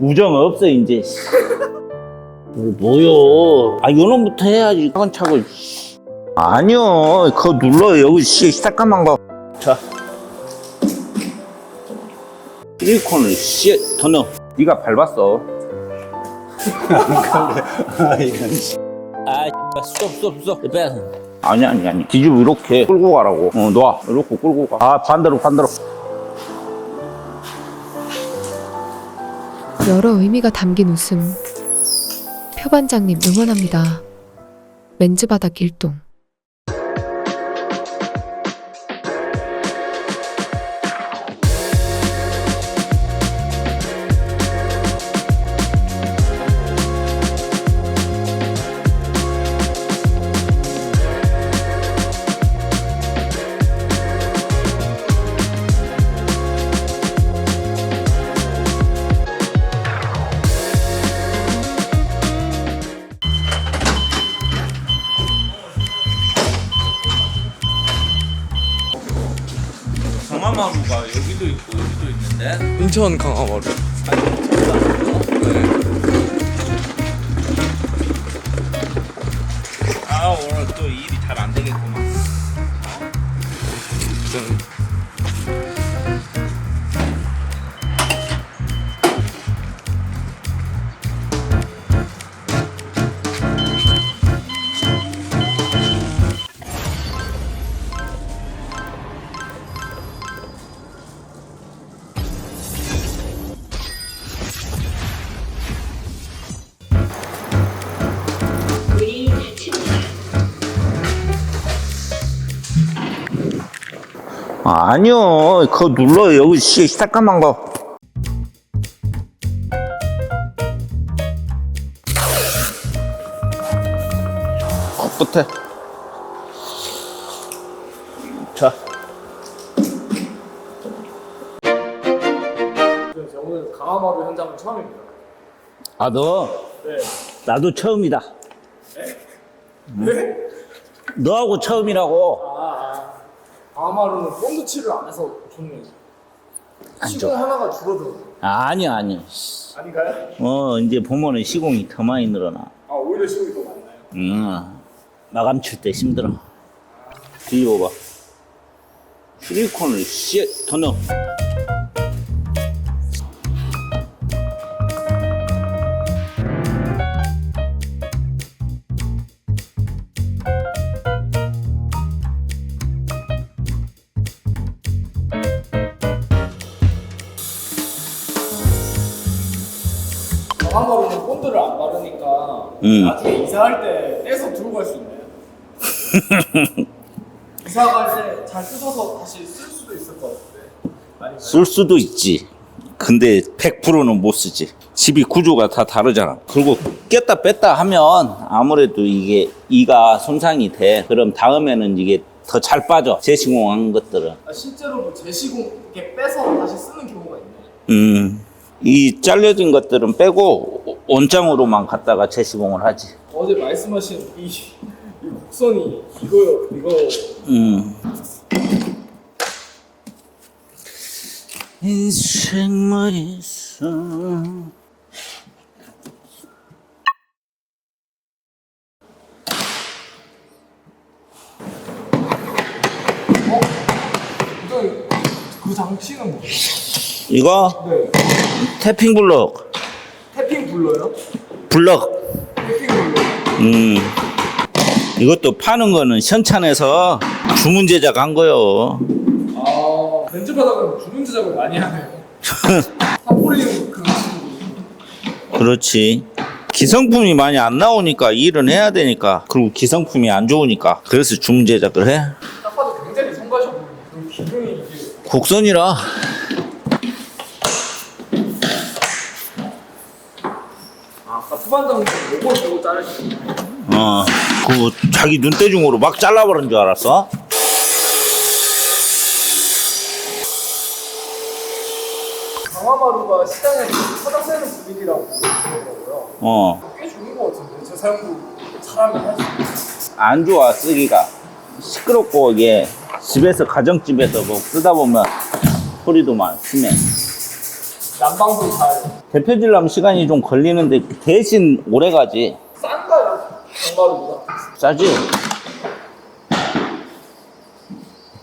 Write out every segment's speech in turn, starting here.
우정 없어 이제. 뭐, 뭐요? 아 요놈부터 해야지. 차근차근 아니요. 그거 눌러 여기 씨 새까만 거자. 실리콘을 씨더 넣어 네가 밟았어. 아, 이건. 아 스톱 스톱 스톱. 빼 아니 아니 아니. 뒤집어 이렇게. 끌고 가라고. 어 놔. 이렇게 끌고 가아 반대로 반대로 여러 의미가 담긴 웃음. 표반장님 응원합니다. 맨즈바닥 일동. 있는데 인천 강화 마루. 아니요 그거 눌러 여기 씨 새까만 거 어, 끝에 자저 오늘 강화마루 현장은 처음입니다. 아, 너? 네. 나도 처음이다. 네? 너하고 처음이라고. 아, 아. 강화마루는 본드 칠을 안 해서 좋네요. 안 시공 좋아. 하나가 줄어들어. 아니야, 아니야. 아닌가요? 어, 이제 보면은 시공이 더 많이 늘어나. 아, 오히려 시공이 더 많나요? 응. 마감 칠 때 힘들어. 뒤집어봐. 실리콘을 씨, 더 넣어. 안 바르니까 음. 나중에 이사할 때 떼서 들고 갈 수 있나요? 이사 갈때 잘 뜯어서 다시 쓸 수도 있을 것 같은데. 아닌가요? 쓸 수도 있지. 근데 100%는 못 쓰지. 집이 구조가 다 다르잖아. 그리고 꼈다 뺐다 하면 아무래도 이게 이가 손상이 돼. 그럼 다음에는 이게 더 잘 빠져. 재시공한 것들은. 아, 실제로 뭐 재시공 이렇게 빼서 다시 쓰는 경우가 있나요? 음. 이 잘려진 것들은 빼고 원장으로만 갖다가 재시공을 하지. 어제 말씀하신 이, 이 곡선이 이거요, 이거 음. 인생 뭐 있어. 이건 그 장치는 뭐예요? 이거 네. 태핑 블럭. 태핑 불러요? 블럭. 태핑 불러. 음. 이것도 파는 거는 현찬에서 주문 제작 한 거요. 아, 벤츠 바닥은 주문 제작을 많이 하네요. 탑볼링 그 친구. 그렇지. 기성품이 많이 안 나오니까 일은 해야 되니까. 그리고 기성품이 안 좋으니까. 그래서 주문 제작을 해. 딱 봐도 굉장히 성가셔 보이네. 그 기둥이 이게 곡선이라. 아, 아까 후반장님 요걸 보고 자르시네. 어. 그 자기 눈대중으로 막 잘라버린 줄 알았어? 강화마루가 시장에 찾아세는 분위기라고 그러더라고요. 어. 꽤 좋은 것 같은데 제 사용도 사람이 할수. 안 좋아, 쓰기가. 시끄럽고, 이게 집에서, 가정집에서 뭐 쓰다 보면 소리도 많, 심해. 난방도 잘 대표질라면 시간이 좀 걸리는데 대신 오래 가지. 싼가요? 장마루보다? 싸지?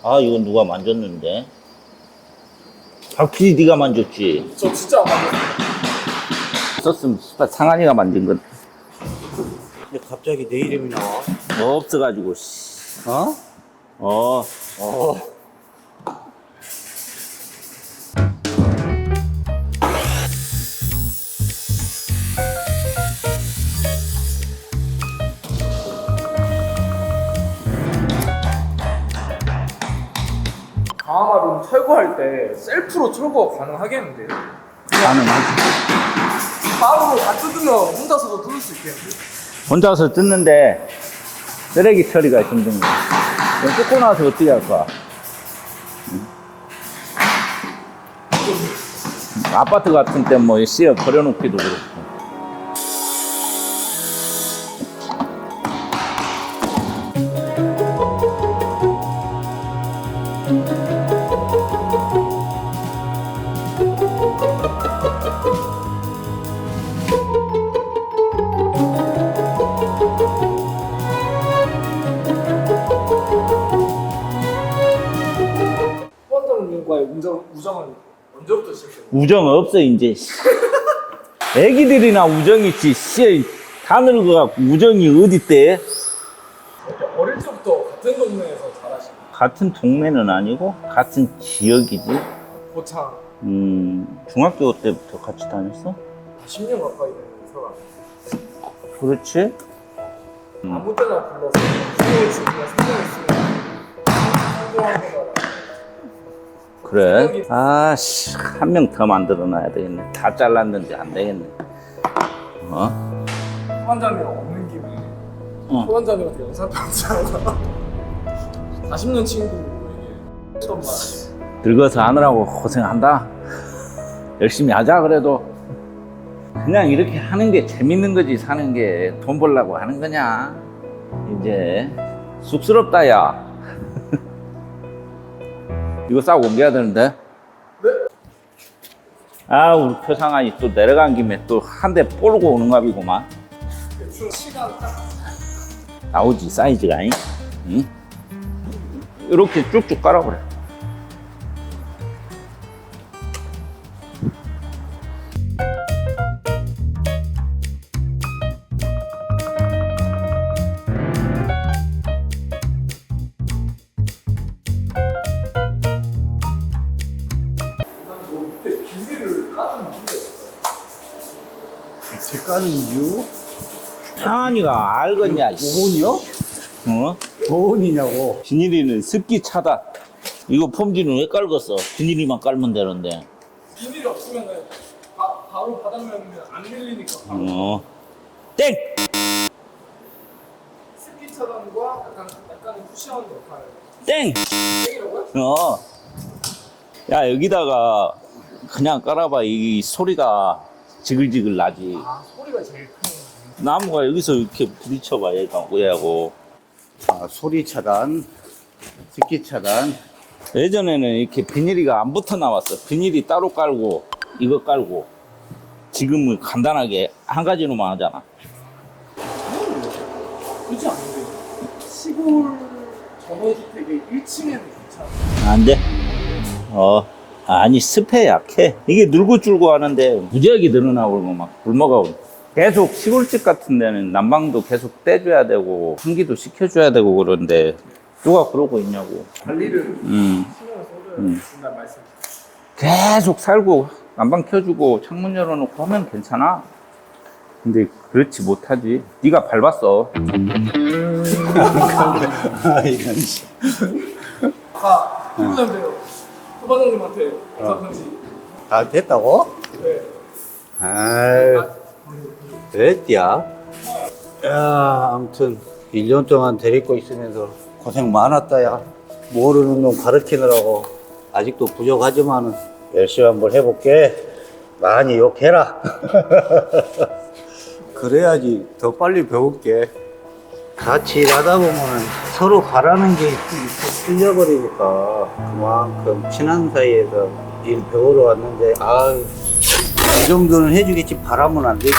아, 이건 누가 만졌는데? 박PD 네가 만졌지? 저 진짜 안 맞아요. 썼으면 씨발 상한이가 만든 건 근데 갑자기 내 이름이 나와? 없어가지고, 씨. 어? 어, 어. 철거할 때 셀프로 철거 가능하겠는데요? 가능하지. 마루로 다 뜯으면 혼자서도 뜯을 수 있겠는데? 혼자서 뜯는데 쓰레기 처리가 힘든 거야. 그럼 뜯고 나서 어떻게 할 거야? 응? 아파트 같은 때 뭐 씨어 버려놓기도 그렇고. 우정, 우정은 언제부터 시작했어요? 우정 없어 이제. 애기들이나 우정 있지. 씨, 다 늙어갖고 우정이 어디 있대? 어릴 때부터 같은 동네에서 자라신 같은 동네는 아니고 같은 지역이지. 고창 음, 중학교 때부터 같이 다녔어? 10년 가까이 되는 사람 그렇지? 음. 아무 때나 불러서 수요일 주기나 성공했으면 성공한 거다 그래? 아씨, 한 명 더 만들어 놔야 되겠네. 다 잘랐는데 안 되겠네. 어? 후반장님 없는 김에 어. 후반장님한테 영상 편지 하나 40년 친구에게 했던 말 늙어서 하느라고 고생한다. 열심히 하자, 그래도. 그냥 이렇게 하는 게 재밌는 거지, 사는 게. 돈 벌려고 하는 거냐. 이제, 쑥스럽다, 야. 이거 싸고 옮겨야 되는데? 네? 아, 우리 표상아이 또 내려간 김에 또 한 대 뽀르고 오는 값이구만. 대충 시간 딱 나오지, 사이즈가. 잉? 응? 이렇게 쭉쭉 깔아버려. 제 까는 이유? 상한이가 알겠냐, 이 보온이요? 어? 보온이냐고. 비닐이는 습기 차다. 이거 폼지는 왜 깔겠어? 비닐이만 깔면 되는데. 비닐이 없으면 바, 바로 바닥면에 안 밀리니까 바로 어. 땡! 습기 차단과 약간 약간의 쿠션 역할 땡! 땡이라고요? 어. 야, 여기다가 그냥 깔아봐. 이 소리가 지글지글 나지. 아 소리가 제일 큰 나무가 여기서 이렇게 부딪혀봐, 얘가, 얘하고. 아, 소리 차단, 습기 차단. 예전에는 이렇게 비닐이가 안 붙어 나왔어. 비닐이 따로 깔고, 이거 깔고. 지금은 간단하게 한 가지로만 하잖아. 그렇지 않은데 시골 전원주택의 1층에는 괜찮아 안 돼. 어. 아니, 습해 약해. 이게 늘고 줄고 하는데 무지하게 늘어나고 막 굶어가고. 계속 시골집 같은 데는 난방도 계속 떼줘야 되고, 환기도 시켜줘야 되고 그런데, 누가 그러고 있냐고. 관리를 음. 음. 계속 살고, 난방 켜주고, 창문 열어놓고 하면 괜찮아. 근데 그렇지 못하지. 네가 밟았어. 아, 이건. 씨. 아까 후반장님 후반장님한테 영상 편지 다 됐다고? 네. 아유, 됐디야. 야, 아무튼 1년 동안 데리고 있으면서 고생 많았다, 야. 모르는 놈 가르치느라고 아직도 부족하지만은 열심히 한번 해볼게. 많이 욕해라. 그래야지 더 빨리 배울게. 같이 일하다 보면 서로 바라는 게 틀려버리니까 그만큼 친한 사이에서 일 배우러 왔는데 아유 이 정도는 해주겠지 바라면 안 되지.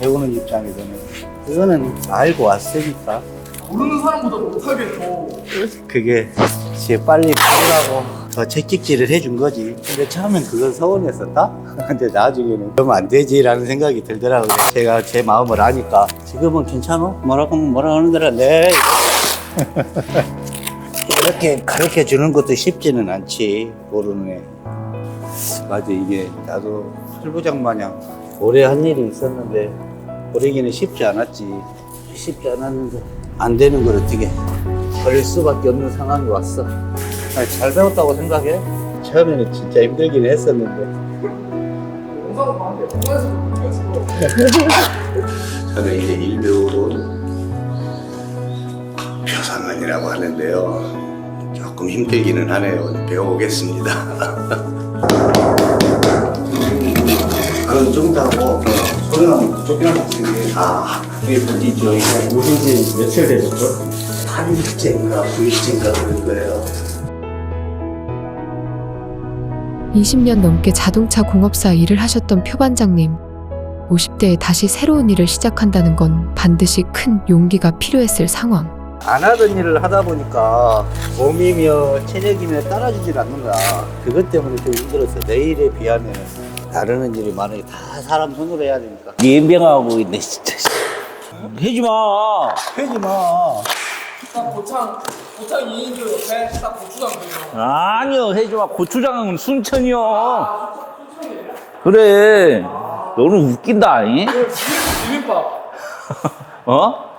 배우는 입장에서는. 그거는 알고 왔으니까. 모르는 사람보다 못하게 더 그게 이제 빨리 가려고 더 채찍질을 해준 거지. 근데 처음엔 그건 서운했었다? 근데 나중에는 그러면 안 되지라는 생각이 들더라고요 제가 제 마음을 아니까. 지금은 괜찮아? 뭐라고 하면 뭐라 하는 대로 네. 이렇게 가르쳐 주는 것도 쉽지는 않지 모르는 애 맞아 이게 나도 설부장 마냥 오래 한 일이 있었는데 오래기는 쉽지 않았지. 쉽지 않았는데 안 되는 걸 어떻게? 걸릴 수밖에 없는 상황이 왔어 아니, 잘 배웠다고 생각해? 처음에는 진짜 힘들긴 했었는데. 저는 이제 일배우로 표상관이라고 하는데요. 조금 힘들기는 하네요. 배워보겠습니다. 그건 좀 다고 소리나면 것 같은데 아. 그게 뭐지죠. 이거 오신 지 며칠 되셨죠? 8일째인가 9일째인가 그런 거예요 20년 넘게 자동차 공업사 일을 하셨던 표반장님. 50대에 다시 새로운 일을 시작한다는 건 반드시 큰 용기가 필요했을 상황. 안 하던 일을 하다 보니까 몸이며 체력이며 따라주질 않는다. 그것 때문에 좀 힘들었어. 내일에 비하면 다루는 일이 많으니 다 사람 손으로 해야 되니까. 예병하고 있네 진짜. 해지 마. 하지 마. 딱 고창 고창 2인조 옆에 딱 고추장 그리고 아니요 해지 마. 고추장은 순천이요. 그래. 너는 웃긴다. 잉? 비빔밥 어?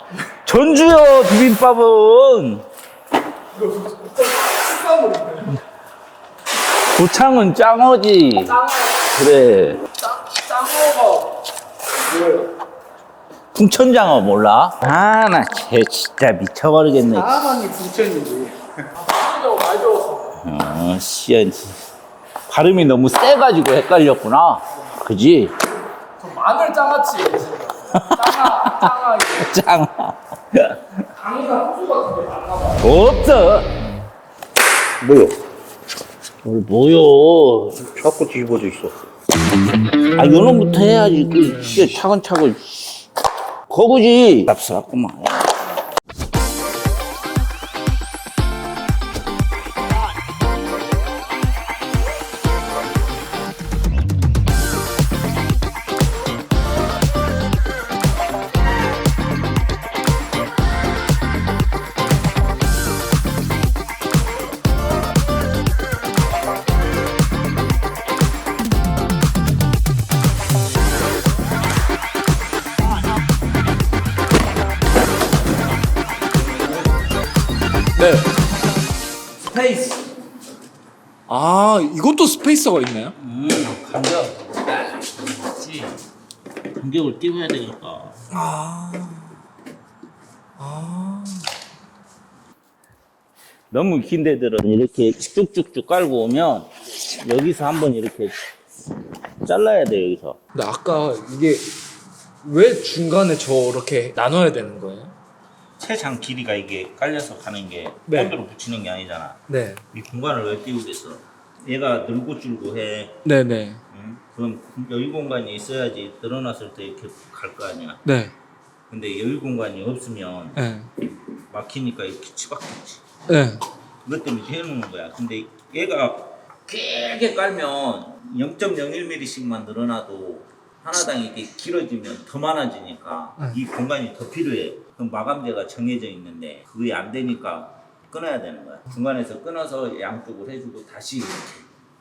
전주요 비빔밥은 고창은 짱어지. 짱어 그래. 짱 짱어가 뭐예요? 풍천장어 몰라? 아나쟤 진짜 미쳐버리겠네. 많이 배웠어 어, 씨야. 발음이 너무 세가지고 헷갈렸구나. 그지? 저 마늘 장아찌 짱아 이게 짱. 강의가 호수 같은 게 많나 봐요 없어. 뭐요? 뭘 뭐요? 자꾸 뒤집어져 있어. 아, 요놈부터 해야지. 그, 진짜 차근차근. 거구지. 납스럽구만. 아 이것도 스페이서가 있나요? 음, 간격. 그렇지. 간격을 띄워야 되니까. 너무 긴 데들은 이렇게 쭉쭉쭉 깔고 오면 여기서 한번 이렇게 잘라야 돼 여기서. 근데 아까 이게 왜 중간에 저렇게 나눠야 되는 거예요? 최장 길이가 이게 깔려서 가는 게 네. 본드로 붙이는 게 아니잖아. 네 이 공간을 왜 띄우겠어? 얘가 늘고 줄고 해. 네네 응? 그럼 여유 공간이 있어야지 늘어났을 때 이렇게 갈 거 아니야. 네 근데 여유 공간이 없으면 네. 막히니까 이렇게 치박했지. 네. 그것 때문에 해놓는 거야. 근데 얘가 길게 깔면 0.01mm씩만 늘어나도 하나당 이게 길어지면 더 많아지니까 네. 이 공간이 더 필요해. 그럼 마감재가 정해져 있는데 그게 안 되니까 끊어야 되는 거야. 중간에서 끊어서 양쪽을 해주고 다시.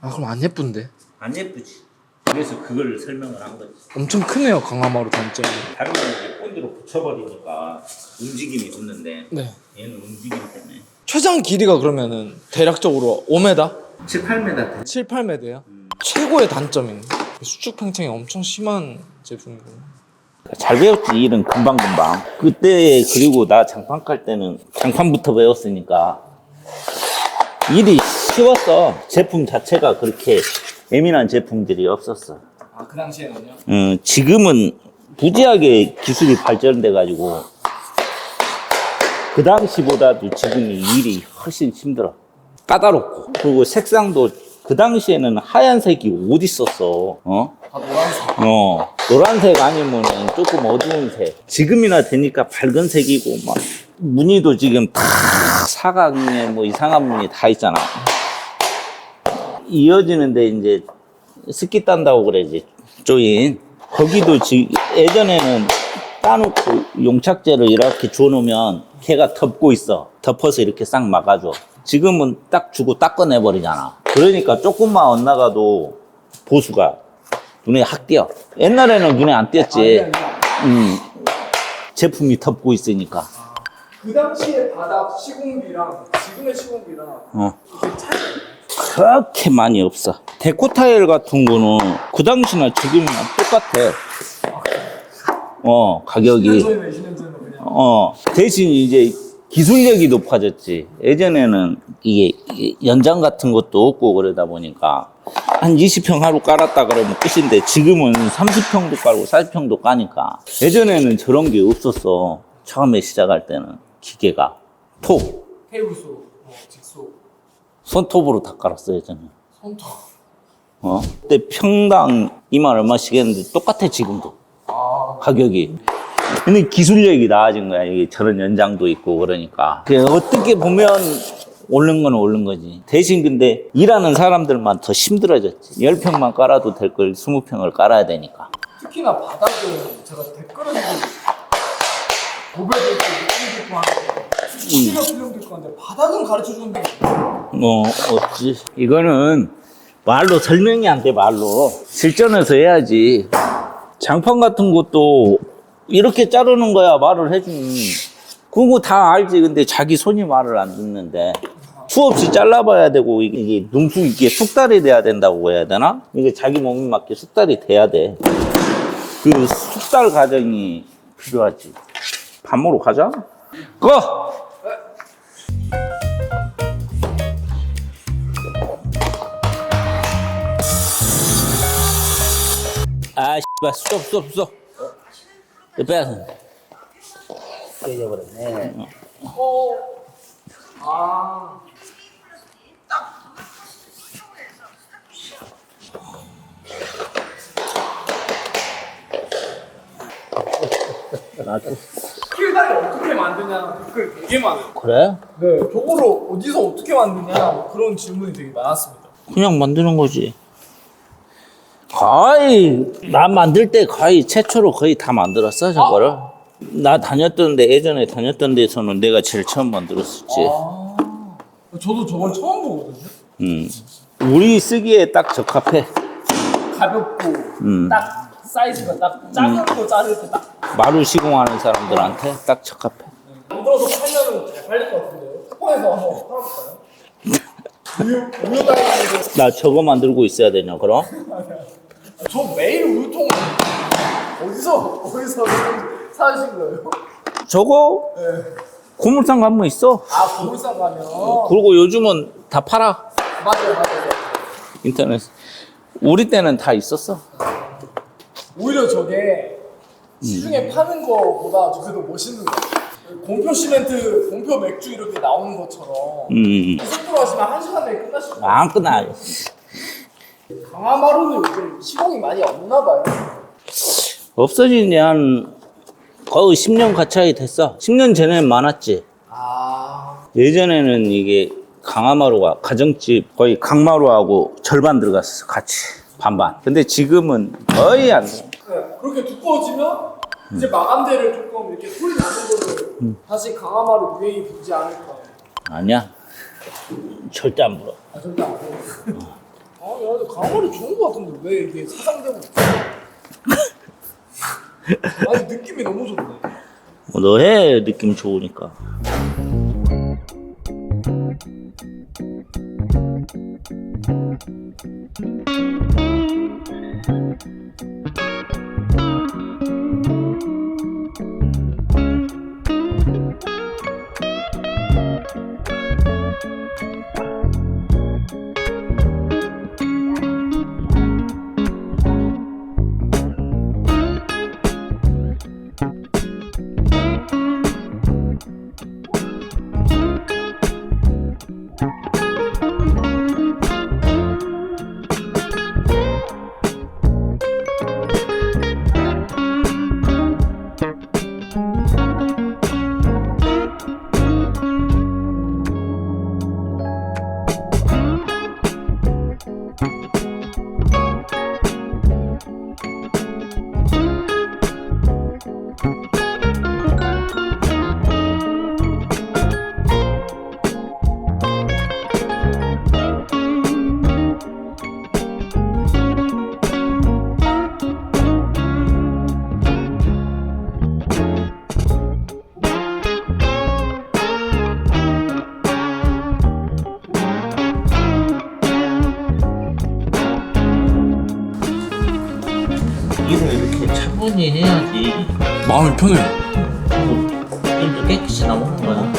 아 그럼 안 예쁜데? 안 예쁘지. 그래서 그걸 설명을 한 거지. 엄청 크네요 강화마루 단점이 다른 거는 이제 본드로 붙여버리니까 움직임이 없는데 네 얘는 움직임 때문에 최장 길이가 그러면은 대략적으로 5m? 7, 8m 돼. 7, 8m예요? 최고의 단점인 수축 팽창이 엄청 심한 제품이고 잘 배웠지 일은 금방 금방. 그때 그리고 나 장판 깔 때는 장판부터 배웠으니까 일이 쉬웠어. 제품 자체가 그렇게 예민한 제품들이 없었어. 아 그 당시에는요? 음, 지금은 부지하게 기술이 발전돼 가지고 그 당시보다도 지금이 일이 훨씬 힘들어. 까다롭고 그리고 색상도 그 당시에는 하얀색이 어디 있었어? 어? 다 노란색. 어, 노란색 아니면 조금 어두운 색. 지금이나 되니까 밝은 색이고, 막, 무늬도 지금 다 사각에 뭐 이상한 무늬 다 있잖아. 이어지는데 이제 스키 딴다고 그래지, 조인. 거기도 지, 예전에는 따놓고 용착제를 이렇게 줘놓으면 걔가 덮고 있어. 덮어서 이렇게 싹 막아줘. 지금은 딱 주고 닦아내버리잖아. 그러니까 조금만 엇나가도 보수가 눈에 확 띄어. 옛날에는 눈에 안 띄었지. 음, 제품이 덮고 있으니까. 그 당시에 바닥 시공비랑 지금의 시공비랑 어. 이게? 그렇게 많이 없어. 데코 타일 같은 거는 그 당시나 지금이나 똑같아. 어, 20년 가격이. 전이나 20년 전이나 그냥 어, 대신 이제 기술력이 높아졌지. 예전에는 이게 연장 같은 것도 없고 그러다 보니까 한 20평 하루 깔았다 그러면 끝인데 지금은 30평도 깔고 40평도 까니까 예전에는 저런 게 없었어. 처음에 시작할 때는 기계가 톱, 테이블소, 뭐 직소, 손톱으로 다 깔았어 예전에. 손톱. 어? 그때 평당 2만 얼마씩 했는데 똑같아 지금도 아, 가격이. 근데 기술력이 나아진 거야. 이게 저런 연장도 있고 그러니까. 그 어떻게 보면 오른 건 오른 거지. 대신 근데 일하는 사람들만 더 힘들어졌지. 10평만 깔아도 될 걸 20평을 깔아야 되니까. 특히나 바닥은 제가 있고 느낌도 있고 하는데 시력 필름도 있고 하는데 바닥은 가르쳐 주는데 뭐 없지. 이거는 말로 설명이 안 돼 말로. 실전에서 해야지. 장판 같은 것도 이렇게 자르는 거야 말을 해주니. 그거 다 알지. 근데 자기 손이 말을 안 듣는데. 수없이 잘라봐야 되고 이게- 능숙 이게 숙달이 돼야 된다고 해야 되나? 이게 자기 몸에 맞게 숙달이 돼야 돼. 그 숙달 과정이 필요하지. 밥 먹으러 가자. 꺼! 아, 씨발, 스톱, 스톱, 스톱. 빼앗은. 깨져버렸네. 어, 아, 나도. 킬다리 어떻게 만드냐 댓글 되게 많아요. 그래? 네, 저거를 어디서 어떻게 만드냐 뭐 그런 질문이 되게 많았습니다. 그냥 만드는 거지. 거의, 나 만들 때 거의 최초로 거의 다 만들었어, 저거를. 나 다녔던 데, 예전에 다녔던 데서는 내가 제일 처음 만들었었지. 아, 저도 저걸 처음 보거든요. 음. 우리 쓰기에 딱 적합해. 가볍고 음. 딱 사이즈가 딱 작은 거 자를 때 딱 마루 시공하는 사람들한테 딱 적합해. 만들어서 팔면은 잘 팔릴 것 같은데요. 쿠팡에서 한번 팔아볼까요? 우유 우유 나 저거 만들고 있어야 되냐, 그럼? 저 매일 우유통 어디서 어디서 사신 거예요? 저거 네. 고물상 가면 있어. 아 고물상 가면 그리고 요즘은 다 팔아. 맞아요 맞아요. 인터넷. 우리 때는 다 있었어. 오히려 저게 시중에 파는 거보다 저게 더 멋있는 거 같아요. 공표 시멘트, 공표 맥주 이렇게 나오는 것처럼 음, 이 속도로 하시면 한 시간 내에 끝나실 거예요. 안 끝나. 강화마루는 요즘 시공이 많이 없나 봐요. 없어진 지한 거의 10년 가까이 됐어. 10년 전에는 많았지. 아 예전에는 이게 강화마루가 가정집 거의 강마루하고 절반 들어갔어. 같이. 반반. 근데 지금은 거의 안 돼. 네, 그렇게 두꺼워지면 이제 마감대를 조금 이렇게 소리 나는 거를 다시 강화마루 유행이 불지 않을까. 아니야. 절대 안 불어. 아 절대 안 돼요. 아, 야, 근데 강화마루 좋은 거 같은데 왜 이게 사장되고 있지? 아니 느낌이 너무 좋네. 뭐 너 해. 느낌 좋으니까. 정리해야지. 마음이 편해요. 뭐, 일도 깨끗이 나오는 거야.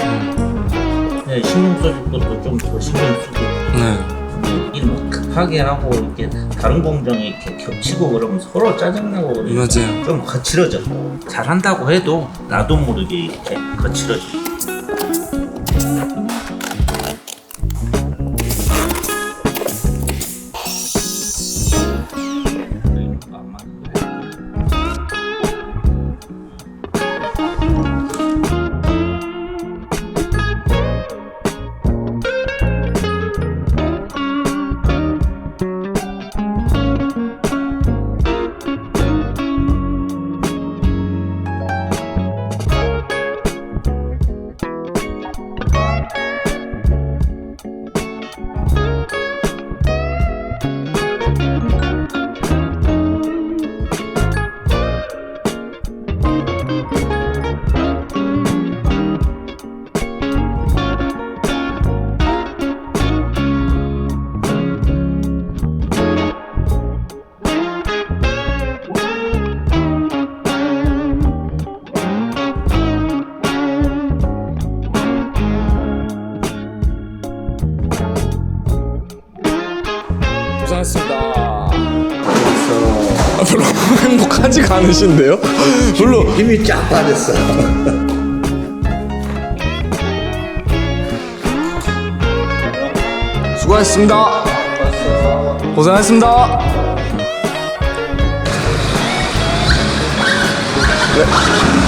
네, 신경 써줄 것도 좀 더 신경 쓰고. 네. 일뭐 급하게 하고 이렇게 다른 공정이 이렇게 겹치고 그러면 서로 짜증나고 그래. 맞아요. 좀 거칠어져. 잘한다고 해도 나도 모르게 이렇게 거칠어져. 고생했습니다. 아, 별로 행복하지가 않으신데요? 별로 힘이 쫙 빠졌어. 수고하셨습니다. 고생하셨습니다. 네.